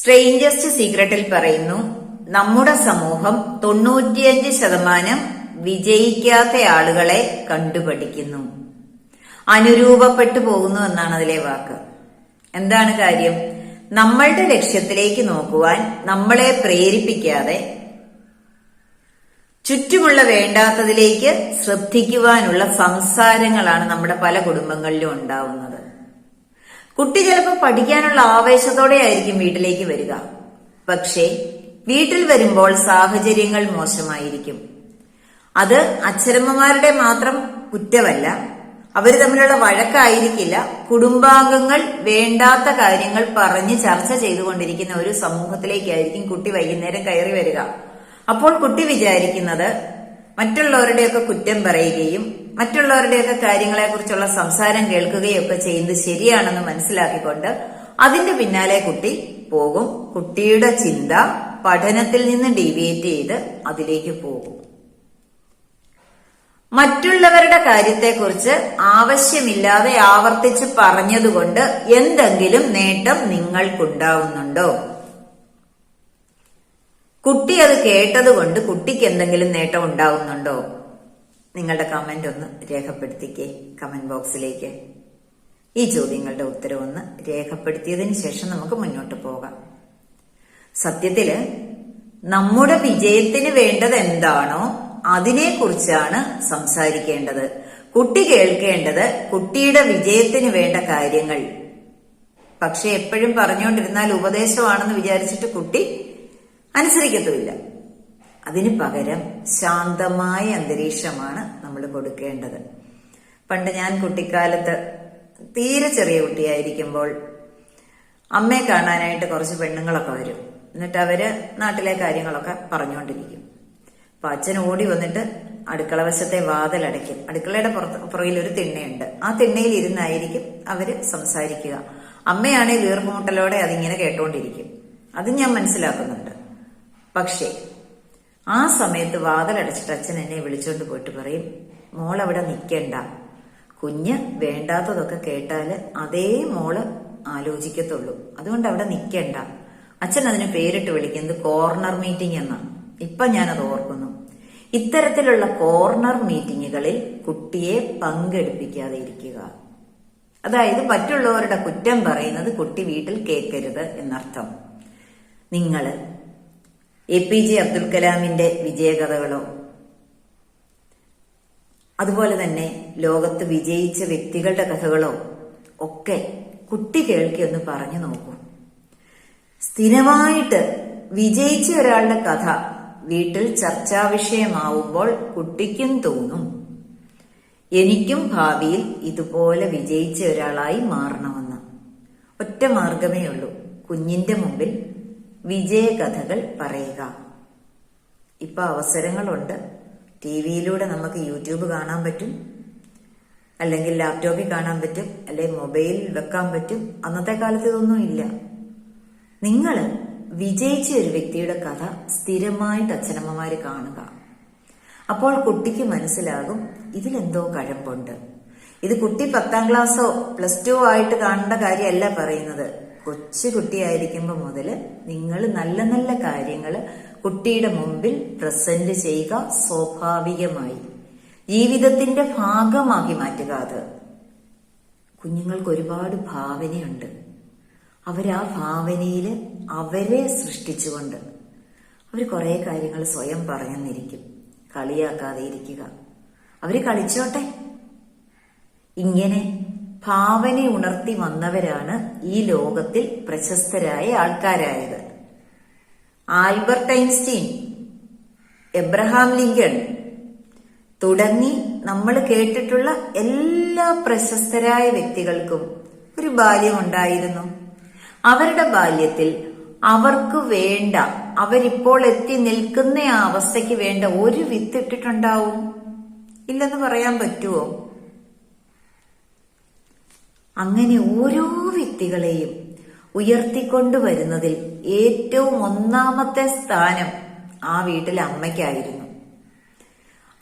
Strangest സീക്രട്ടിൽ പറയുന്നു നമ്മുടെ സമൂഹം തൊണ്ണൂറ്റിയഞ്ച് ശതമാനം വിജയിക്കാത്ത ആളുകളെ കണ്ടുപഠിക്കുന്നു. അനുരൂപപ്പെട്ടു പോകുന്നു എന്നാണ് അതിലെ വാക്ക്. എന്താണ് കാര്യം? നമ്മളുടെ ലക്ഷ്യത്തിലേക്ക് നോക്കുവാൻ നമ്മളെ പ്രേരിപ്പിക്കാതെ ചുറ്റുമുള്ള വേണ്ടാത്തതിലേക്ക് ശ്രദ്ധിക്കുവാനുള്ള സംസാരങ്ങളാണ് നമ്മുടെ പല കുടുംബങ്ങളിലും ഉണ്ടാവുന്നത്. കുട്ടി ചിലപ്പോൾ പഠിക്കാനുള്ള ആവേശത്തോടെ ആയിരിക്കും വീട്ടിലേക്ക് വരിക. പക്ഷേ വീട്ടിൽ വരുമ്പോൾ സാഹചര്യങ്ങൾ മോശമായിരിക്കും. അത് അച്ഛനമ്മമാരുടെ മാത്രം കുറ്റമല്ല അവർ തമ്മിലുള്ള വഴക്കായിരിക്കില്ല കുടുംബാംഗങ്ങൾ വേണ്ടാത്ത കാര്യങ്ങൾ പറഞ്ഞ് ചർച്ച ചെയ്തുകൊണ്ടിരിക്കുന്ന ഒരു സമൂഹത്തിലേക്കായിരിക്കും കുട്ടി വൈകുന്നേരം കയറി വരിക. അപ്പോൾ കുട്ടി വിചാരിക്കുന്നത് മറ്റുള്ളവരുടെയൊക്കെ കുറ്റം പറയുകയും മറ്റുള്ളവരുടെയൊക്കെ കാര്യങ്ങളെക്കുറിച്ചുള്ള സംസാരം കേൾക്കുകയൊക്കെ ചെയ്യുന്നത് ശരിയാണെന്ന് മനസ്സിലാക്കിക്കൊണ്ട് അതിന്റെ പിന്നാലെ കുട്ടി പോകും. കുട്ടിയുടെ ചിന്ത പഠനത്തിൽ നിന്ന് ഡീവിയേറ്റ് ചെയ്ത് അതിലേക്ക് പോകും. മറ്റുള്ളവരുടെ കാര്യത്തെക്കുറിച്ച് ആവശ്യമില്ലാതെ ആവർത്തിച്ച് പറഞ്ഞതുകൊണ്ട് എന്തെങ്കിലും നേട്ടം നിങ്ങൾക്കുണ്ടാവുന്നുണ്ടോ? കുട്ടി അത് കേട്ടതുകൊണ്ട് കുട്ടിക്ക് എന്തെങ്കിലും നേട്ടം ഉണ്ടാവുന്നുണ്ടോ? നിങ്ങളുടെ കമന്റ് ഒന്ന് രേഖപ്പെടുത്തിക്കേ കമന്റ് ബോക്സിലേക്ക് ഈ ചോദ്യങ്ങളുടെ ഉത്തരം ഒന്ന് രേഖപ്പെടുത്തിയതിനു ശേഷം നമുക്ക് മുന്നോട്ട് പോകാം. സത്യത്തിൽ നമ്മുടെ വിജയത്തിന് വേണ്ടത് എന്താണോ അതിനെക്കുറിച്ചാണ് സംസാരിക്കേണ്ടത്. കുട്ടി കേൾക്കേണ്ടത് കുട്ടിയുടെ വിജയത്തിന് വേണ്ട കാര്യങ്ങൾ. പക്ഷെ എപ്പോഴും പറഞ്ഞുകൊണ്ടിരുന്നാൽ ഉപദേശമാണെന്ന് വിചാരിച്ചിട്ട് കുട്ടി അനുസരിക്കത്തുമില്ല. അതിന് പകരം ശാന്തമായ അന്തരീക്ഷമാണ് നമ്മൾ കൊടുക്കേണ്ടത്. പണ്ട് ഞാൻ കുട്ടിക്കാലത്ത് തീരെ ചെറിയ കുട്ടിയായിരിക്കുമ്പോൾ അമ്മയെ കാണാനായിട്ട് കുറച്ച് പെണ്ണുങ്ങളൊക്കെ വരും. എന്നിട്ട് അവർ നാട്ടിലെ കാര്യങ്ങളൊക്കെ പറഞ്ഞുകൊണ്ടിരിക്കും. അപ്പൊ അച്ഛൻ ഓടി വന്നിട്ട് അടുക്കള വശത്തെ വാതിലടയ്ക്കും. അടുക്കളയുടെ പുറത്ത് പുറകിൽ ഒരു തിണ്ണയുണ്ട്. ആ തിണ്ണയിൽ ഇരുന്നായിരിക്കും അവർ സംസാരിക്കുക. അമ്മയാണെങ്കിൽ വീർമൂട്ടലോടെ അതിങ്ങനെ കേട്ടോണ്ടിരിക്കും. അത് ഞാൻ മനസ്സിലാക്കുന്നുണ്ട്. പക്ഷേ ആ സമയത്ത് വാതിലടച്ചിട്ട് അച്ഛൻ എന്നെ വിളിച്ചോണ്ട് പോയിട്ട് പറയും മോൾ അവിടെ നിൽക്കണ്ട കുഞ്ഞ് വേണ്ടാത്തതൊക്കെ കേട്ടാൽ അതേ മോൾ ആലോചിക്കത്തുള്ളൂ. അതുകൊണ്ട് അവിടെ നിൽക്കണ്ട അച്ഛൻ അതിന് പേരിട്ട് വിളിക്കുന്നത് കോർണർ മീറ്റിംഗ് എന്നാണ് ഇപ്പൊ ഞാനത് ഓർക്കുന്നു. ഇത്തരത്തിലുള്ള കോർണർ മീറ്റിങ്ങുകളിൽ കുട്ടിയെ പങ്കെടുപ്പിക്കാതെ ഇരിക്കുക. അതായത് മറ്റുള്ളവരുടെ കുറ്റം പറയുന്നത് കുട്ടി വീട്ടിൽ കേൾക്കരുത് എന്നർത്ഥം. നിങ്ങൾ എ പി ജെ അബ്ദുൽ കലാമിന്റെ വിജയകഥകളോ. അതുപോലെ തന്നെ ലോകത്ത് വിജയിച്ച വ്യക്തികളുടെ കഥകളോ ഒക്കെ കുട്ടി കേൾക്കി ഒന്ന് പറഞ്ഞു നോക്കൂ. സ്ഥിരമായിട്ട് വിജയിച്ച ഒരാളുടെ കഥ വീട്ടിൽ ചർച്ചാ വിഷയമാവുമ്പോൾ കുട്ടിക്കും തോന്നും. എനിക്കും ഭാവിയിൽ ഇതുപോലെ വിജയിച്ച ഒരാളായി മാറണമെന്ന്. ഒറ്റ മാർഗമേ ഉള്ളൂ. കുഞ്ഞിന്റെ മുമ്പിൽ വിജയകഥകൾ പറയുക. ഇപ്പൊ അവസരങ്ങളുണ്ട്. ടി വിയിലൂടെ നമുക്ക് യൂട്യൂബ് കാണാൻ പറ്റും. അല്ലെങ്കിൽ ലാപ്ടോപ്പിൽ കാണാൻ പറ്റും. അല്ലെങ്കിൽ മൊബൈലിൽ വെക്കാൻ പറ്റും. അന്നത്തെ കാലത്ത് ഇതൊന്നും ഇല്ല. നിങ്ങൾ വിജയിച്ച ഒരു വ്യക്തിയുടെ കഥ സ്ഥിരമായിട്ട് അച്ഛനമ്മമാര് കാണുക. അപ്പോൾ കുട്ടിക്ക് മനസ്സിലാകും ഇതിലെന്തോ കഴമ്പുണ്ട്. ഇത് കുട്ടി പത്താം ക്ലാസ്സോ പ്ലസ് ടു ആയിട്ട് കാണേണ്ട കാര്യമല്ല പറയുന്നത്. കൊച്ചു കുട്ടിയായിരിക്കുമ്പോൾ മുതൽ നിങ്ങൾ നല്ല നല്ല കാര്യങ്ങൾ കുട്ടിയുടെ മുമ്പിൽ പ്രസന്റ് ചെയ്യുക സ്വാഭാവികമായി. ജീവിതത്തിന്റെ ഭാഗമാക്കി മാറ്റുക അത്. കുഞ്ഞുങ്ങൾക്ക് ഒരുപാട് ഭാവനയുണ്ട്. അവരാ ഭാവനയിൽ അവരെ സൃഷ്ടിച്ചുകൊണ്ട് അവർ കുറേ കാര്യങ്ങൾ സ്വയം പറഞ്ഞെന്നിരിക്കും. കളിയാക്കാതെ ഇരിക്കുക. അവർ കളിച്ചോട്ടെ. ഇങ്ങനെ ഭാവന ഉണർത്തി വന്നവരാണ് ഈ ലോകത്തിൽ പ്രശസ്തരായ ആൾക്കാരായത്. ആൽബർട്ട് ഐൻസ്റ്റീൻ എബ്രഹാം ലിങ്കൺ തുടങ്ങി നമ്മൾ കേട്ടിട്ടുള്ള എല്ലാ പ്രശസ്തരായ വ്യക്തികൾക്കും ഒരു ബാല്യം ഉണ്ടായിരുന്നു. അവരുടെ ബാല്യത്തിൽ അവർക്ക് വേണ്ട അവരിപ്പോൾ എത്തി നിൽക്കുന്ന ആ അവസ്ഥയ്ക്ക് വേണ്ട ഒരു വിത്തിട്ടിട്ടുണ്ടാവും. ഇല്ലെന്ന് പറയാൻ പറ്റുമോ അങ്ങനെ ഓരോ വ്യക്തികളെയും ഉയർത്തിക്കൊണ്ടുവരുന്നതിൽ ഏറ്റവും ഒന്നാമത്തെ സ്ഥാനം ആ വീട്ടിലെ അമ്മയ്ക്കായിരുന്നു.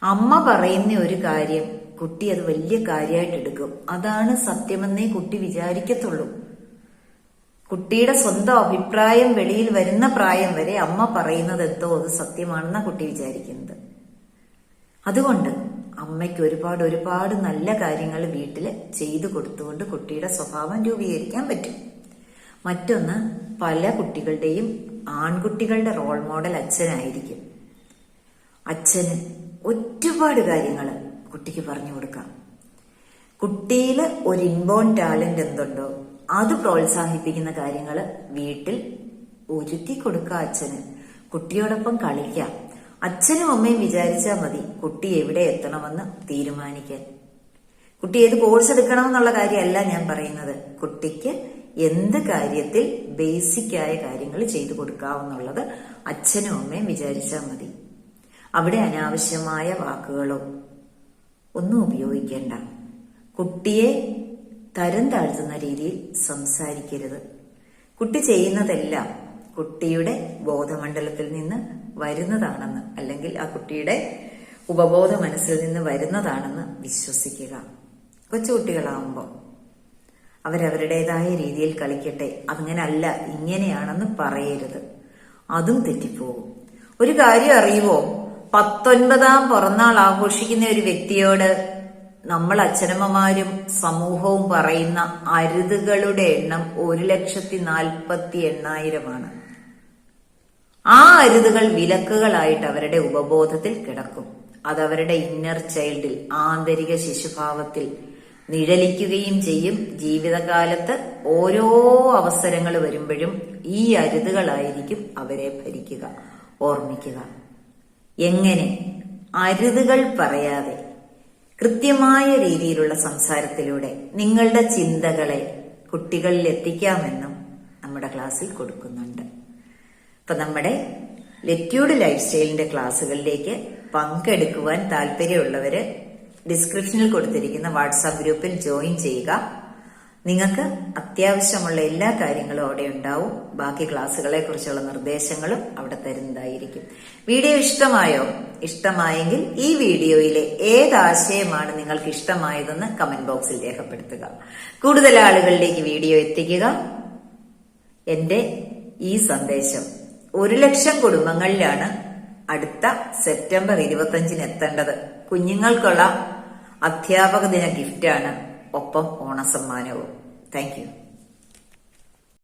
അമ്മ പറയുന്ന ഒരു കാര്യം കുട്ടി അത് വലിയ കാര്യമായിട്ട് എടുക്കും. അതാണ് സത്യമെന്നേ കുട്ടി വിചാരിക്കത്തുള്ളൂ. കുട്ടിയുടെ സ്വന്തം അഭിപ്രായം വെളിയിൽ വരുന്ന പ്രായം വരെ അമ്മ പറയുന്നത് എന്തോ അത് സത്യമാണെന്ന കുട്ടി വിചാരിക്കുന്നത്. അതുകൊണ്ട് അമ്മയ്ക്ക് ഒരുപാട് ഒരുപാട് നല്ല കാര്യങ്ങൾ വീട്ടിൽ ചെയ്തു കൊടുത്തുകൊണ്ട് കുട്ടിയുടെ സ്വഭാവം രൂപീകരിക്കാൻ പറ്റും. മറ്റൊന്ന് പല കുട്ടികളുടെയും ആൺകുട്ടികളുടെ റോൾ മോഡൽ അച്ഛനായിരിക്കും. അച്ഛന് ഒരുപാട് കാര്യങ്ങൾ കുട്ടിക്ക് പറഞ്ഞു കൊടുക്കാം. കുട്ടിയിൽ ഒരു ഇൻബോൺ ടാലന്റ് എന്തുണ്ടോ അത് പ്രോത്സാഹിപ്പിക്കുന്ന കാര്യങ്ങൾ വീട്ടിൽ ഒരുക്കി കൊടുക്കുക അച്ഛന്. കുട്ടിയോടൊപ്പം കളിക്കാം. അച്ഛനും അമ്മയും വിചാരിച്ചാൽ മതി കുട്ടി എവിടെ എത്തണമെന്ന് തീരുമാനിക്കാൻ. കുട്ടി ഏത് കോഴ്സ് എടുക്കണമെന്നുള്ള കാര്യമല്ല ഞാൻ പറയുന്നത്. കുട്ടിക്ക് എന്ത് കാര്യത്തിൽ ബേസിക്കായ കാര്യങ്ങൾ ചെയ്തു കൊടുക്കാവുന്നുള്ളത് അച്ഛനും അമ്മയും വിചാരിച്ചാൽ മതി. അവിടെ അനാവശ്യമായ വാക്കുകളോ ഒന്നും ഉപയോഗിക്കേണ്ട. കുട്ടിയെ തരം താഴ്ത്തുന്ന രീതിയിൽ സംസാരിക്കരുത്. കുട്ടി ചെയ്യുന്നതെല്ലാം കുട്ടിയുടെ ബോധമണ്ഡലത്തിൽ നിന്ന് വരുന്നതാണെന്ന് അല്ലെങ്കിൽ ആ കുട്ടിയുടെ ഉപബോധ മനസ്സിൽ നിന്ന് വരുന്നതാണെന്ന് വിശ്വസിക്കുക. കൊച്ചുകുട്ടികളാവുമ്പോൾ അവരവരുടേതായ രീതിയിൽ കളിക്കട്ടെ അങ്ങനല്ല ഇങ്ങനെയാണെന്ന് പറയരുത്. അതും തെറ്റിപ്പോകും. ഒരു കാര്യം അറിയുമോ പത്തൊൻപതാം പിറന്നാൾ ആഘോഷിക്കുന്ന ഒരു വ്യക്തിയോട് നമ്മൾ അച്ഛനമ്മമാരും സമൂഹവും പറയുന്ന അരുതുകളുടെ എണ്ണം ഒരു ലക്ഷത്തി നാൽപ്പത്തി എണ്ണായിരമാണ്. ആ അരുതുകൾ വിലക്കുകളായിട്ട് അവരുടെ ഉപബോധത്തിൽ കിടക്കും. അതവരുടെ ഇന്നർ ചൈൽഡിൽ ആന്തരിക ശിശുഭാവത്തിൽ നിഴലിക്കുകയും ചെയ്യും. ജീവിതകാലത്ത് ഓരോ അവസരങ്ങൾ വരുമ്പോഴും ഈ അരുതുകളായിരിക്കും അവരെ ഭരിക്കുക ഓർമ്മിക്കുക. എങ്ങനെ? അരുതുകൾ പറയാതെ. കൃത്യമായ രീതിയിലുള്ള സംസാരത്തിലൂടെ നിങ്ങളുടെ ചിന്തകളെ കുട്ടികളിൽ എത്തിക്കാമെന്നും നമ്മുടെ ക്ലാസ്സിൽ കൊടുക്കുന്നുണ്ട്. അപ്പൊ നമ്മുടെ ലെറ്റ്യൂഡ് ലൈഫ് സ്റ്റൈലിന്റെ ക്ലാസ്സുകളിലേക്ക് പങ്കെടുക്കുവാൻ താല്പര്യമുള്ളവര് ഡിസ്ക്രിപ്ഷനിൽ കൊടുത്തിരിക്കുന്ന വാട്സാപ്പ് ഗ്രൂപ്പിൽ ജോയിൻ ചെയ്യുക. നിങ്ങൾക്ക് അത്യാവശ്യമുള്ള എല്ലാ കാര്യങ്ങളും അവിടെ ഉണ്ടാവും. ബാക്കി ക്ലാസ്സുകളെ കുറിച്ചുള്ള നിർദ്ദേശങ്ങളും അവിടെ തരുന്നതായിരിക്കും. വീഡിയോ ഇഷ്ടമായോ? ഇഷ്ടമായെങ്കിൽ ഈ വീഡിയോയിലെ ഏത് ആശയമാണ് നിങ്ങൾക്ക് ഇഷ്ടമായതെന്ന് കമന്റ് ബോക്സിൽ രേഖപ്പെടുത്തുക. കൂടുതൽ ആളുകളിലേക്ക് വീഡിയോ എത്തിക്കുക. എന്റെ ഈ സന്ദേശം ഒരു ലക്ഷം കുടുംബങ്ങളിലാണ് അടുത്ത സെപ്റ്റംബർ ഇരുപത്തഞ്ചിന് എത്തേണ്ടത്. കുഞ്ഞുങ്ങൾക്കുള്ള അധ്യാപക ദിന ഗിഫ്റ്റാണ്. ഒപ്പം ഓണസമ്മാനവും. താങ്ക്